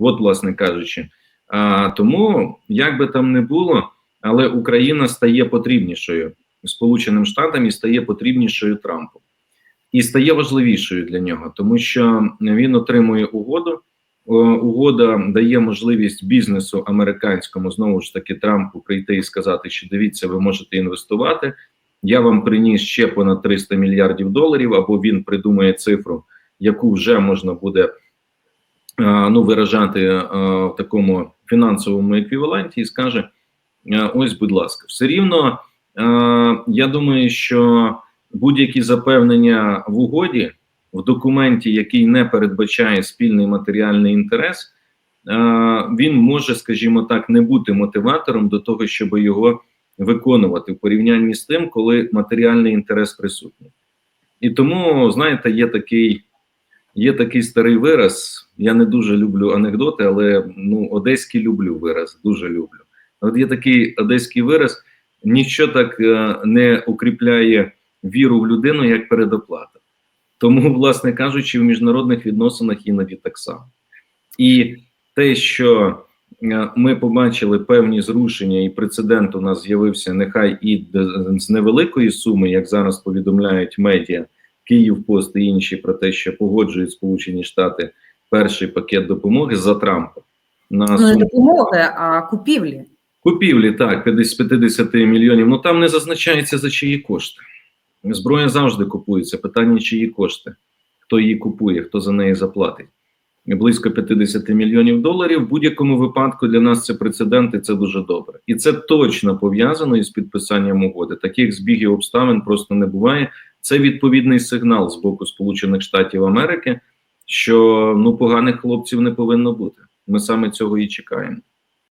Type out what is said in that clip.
От, власне кажучи. А, тому, як би там не було, але Україна стає потрібнішою Сполученим Штатам і стає потрібнішою Трампу. І стає важливішою для нього, тому що він отримує угоду. Угода дає можливість бізнесу американському знову ж таки Трампу прийти і сказати, що дивіться, ви можете інвестувати. Я вам приніс ще понад 300 мільярдів доларів, або він придумає цифру, яку вже можна буде ну виражати в такому фінансовому еквіваленті, і скаже: ось, будь ласка, все рівно. Я думаю, що будь-які запевнення в угоді в документі, який не передбачає спільний матеріальний інтерес, він може, скажімо так, не бути мотиватором до того, щоб його виконувати в порівнянні з тим, коли матеріальний інтерес присутній. І тому, знаєте, є такий є такий старий вираз. Я не дуже люблю анекдоти, але ну, одеський люблю вираз, дуже люблю. От є такий одеський вираз: ніщо так е, не укріпляє віру в людину, як передоплата. Тому, власне кажучи, в міжнародних відносинах іноді так само. І те, що е, ми побачили певні зрушення, і прецедент у нас з'явився нехай і з невеликої суми, як зараз повідомляють медіа, Київ Пост і інші про те, що погоджують Сполучені Штати перший пакет допомоги за Трампа на Ну, не допомоги, а купівлі. купівлі, так, 50 50 мільйонів. Ну там не зазначається за чиї кошти. Зброя завжди купується. Питання, чиї кошти, хто її купує, хто за неї заплатить. Близько 50 мільйонів доларів. В будь-якому випадку для нас це прецедент, і це дуже добре. І це точно пов'язано із підписанням угоди. Таких збігів обставин просто не буває. Це відповідний сигнал з боку Сполучених Штатів Америки, що ну поганих хлопців не повинно бути. Ми саме цього і чекаємо.